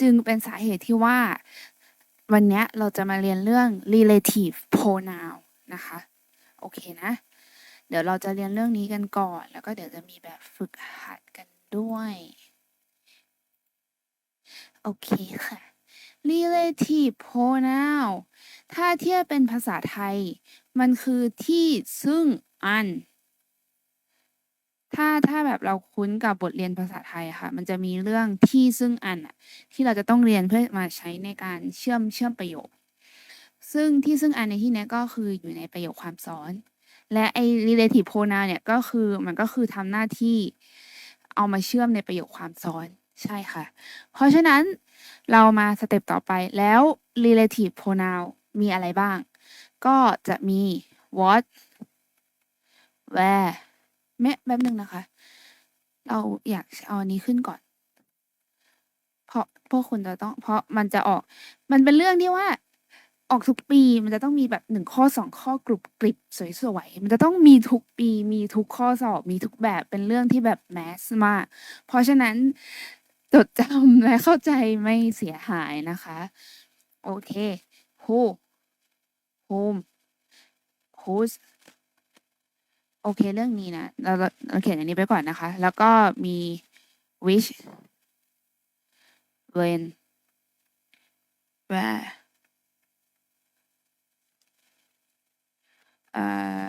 จึงเป็นสาเหตุที่ว่า วันนี้เราจะมาเรียนเรื่อง relative pronoun นะคะ โอเคนะ เดี๋ยวเราจะเรียนเรื่องนี้กันก่อน แล้วก็เดี๋ยวจะมีแบบฝึกหัดกันด้วย โอเคค่ะ relative pronoun ถ้าเทียบเป็นภาษาไทย มันคือที่ซึ่งอัน ถ้าถ้าแบบเราคุ้นกับบทเรียนภาษาไทยค่ะ มันจะมีเรื่องที่ซึ่งอันอะที่เราจะต้องเรียนเพื่อมาใช้ในการเชื่อมเชื่อมประโยค ซึ่งที่ซึ่งอันในที่นี้ก็คืออยู่ในประโยคความซ้อน และไอ้ relative pronoun เนี่ยก็คือมันก็คือทำหน้าที่เอามาเชื่อมในประโยคความซ้อนใช่ค่ะ เพราะฉะนั้นเรามาสเต็ปต่อไปแล้ว relative pronoun มีอะไรบ้าง ก็จะมี what where แม่แป๊บนึงนะคะ เราอยากเอาอันนี้ขึ้นก่อน เพราะพวกคุณจะต้อง เพราะมันจะออก มันเป็นเรื่องที่ว่า ออกทุกปีมันจะต้องมีแบบหนึ่งข้อสองข้อกรุบกริบสวยๆมันจะต้องมีทุกปี มีทุกข้อสอบ มีทุกแบบเป็นเรื่องที่แบบแมสมาก เพราะฉะนั้นจดจำและเข้าใจไม่เสียหายนะคะ โอเค who whom whose โโอเคเรื่องนี้นะเราเราเราเขียนอันนี้ไปก่อนนะคะ แล้วก็มี which when where เอ่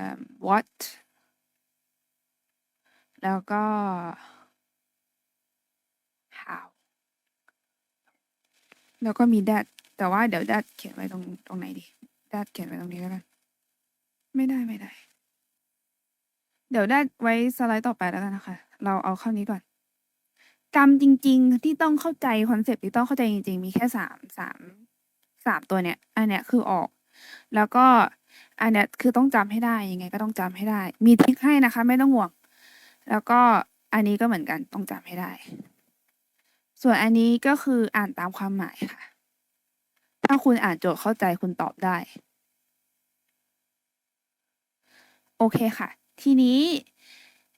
อ what แล้วก็ how แล้วก็มี that แต่ว่าเดี๋ยว that เขียนไว้ตรงตรงไหนดี that เขียนไว้ตรงนี้แล้วกัน ไม่ได้ไม่ได้ เดี๋ยว that ไว้สไลด์ต่อไปแล้วกันนะคะ เราเอาเข้านี้ก่อนจำจริง ๆ ที่ต้องเข้าใจคอนเซปต์ที่ต้องเข้าใจจริง ๆ มีแค่สามสามสามตัวเนี้ยอันเนี้ยคือออก แล้วก็อันเนี้ยคือต้องจำให้ได้ยังไงก็ต้องจำให้ได้ มีทิคให้นะคะ ไม่ต้องห่วง แล้วก็อันนี้ก็เหมือนกันต้องจำให้ได้ ส่วนอันนี้ก็คืออ่านตามความหมายค่ะ ถ้าคุณอ่านโจทย์เข้าใจคุณตอบได้ โอเคค่ะ ทีนี้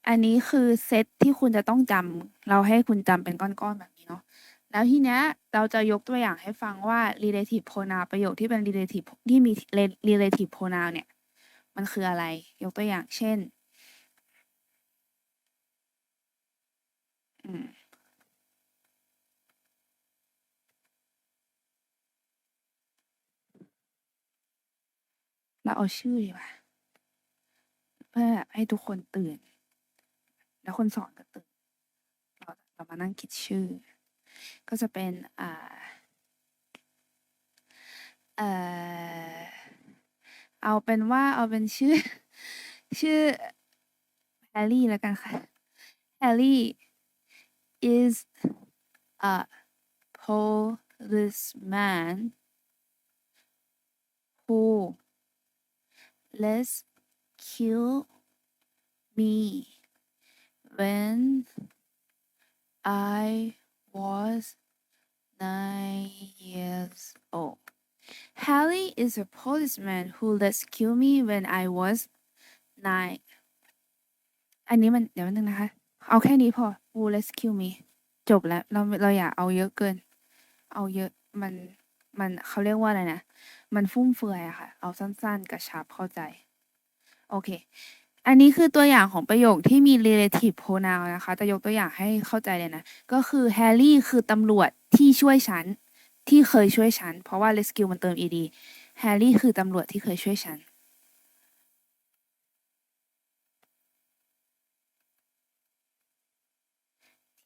อันนี้คือเซตที่คุณจะต้องจำเราให้คุณจำเป็นก้อนๆแบบนี้เนาะแล้วทีเนี้ยเราจะยกตัวอย่างให้ฟังว่า relative pronoun ประโยคที่เป็น relative ที่มี relative pronoun เนี่ย มันคืออะไร ยกตัวอย่างเช่นเราเอาชื่อดีกว่า เพื่อให้ทุกคนตื่น แล้วคนสอนก็ตื่น เราเรามานั่งคิดชื่อ ก็จะเป็นอ่าเอ่อเอาเป็นว่าเอาเป็นชื่อ ชื่อแฮร์รี่แล้วกันค่ะแฮร์รี่ is a policeman who less rescued me when I was nine years old. Harry is a policeman who rescued me when I was nine อันนี้มันเดี๋ยวแป๊บนึงนะคะ เอาแค่นี้พอ who rescue me จบแล้ว เราเราอย่าเอาเยอะเกิน เอาเยอะมันมันเขาเรียกว่าอะไรนะ มันฟุ่มเฟือยอะค่ะ เอาสั้นๆกระชับเข้าใจ โอเค อันนี้คือตัวอย่างของประโยคที่มี relative pronoun นะคะ จะยกตัวอย่างให้เข้าใจเลยนะ ก็คือแฮร์รี่คือตำรวจที่ช่วยฉัน ที่เคยช่วยฉัน เพราะว่า rescue มันเติม ed แฮร์รี่คือตำรวจที่เคยช่วยฉัน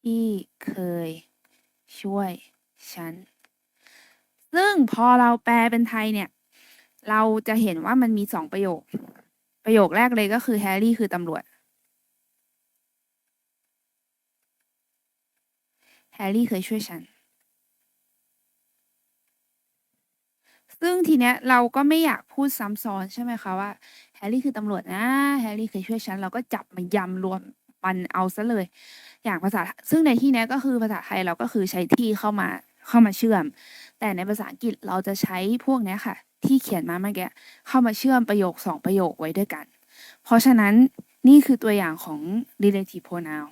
ที่เคยช่วยฉัน ซึ่งพอเราแปลเป็นไทยเนี่ย เราจะเห็นว่ามันมีสองประโยค ประโยคแรกเลยก็คือแฮร์รี่คือตำรวจ แฮร์รี่เคยช่วยฉัน ซึ่งทีเนี้ยเราก็ไม่อยากพูดซ้ำซ้อนใช่ไหมคะว่าแฮร์รี่คือตำรวจนะ แฮร์รี่เคยช่วยฉัน เราก็จับมายำรวมมันเอาซะเลย อย่างภาษา ซึ่งในที่เนี้ยก็คือภาษาไทยเราก็คือใช้ที่เข้ามา เข้ามาเชื่อม แต่ในภาษาอังกฤษเราจะใช้พวกนี้ค่ะ ที่เขียนมาเมื่อกี้เข้ามาเชื่อมประโยคสองประโยคไว้ด้วยกัน เพราะฉะนั้นนี่คือตัวอย่างของ relative pronoun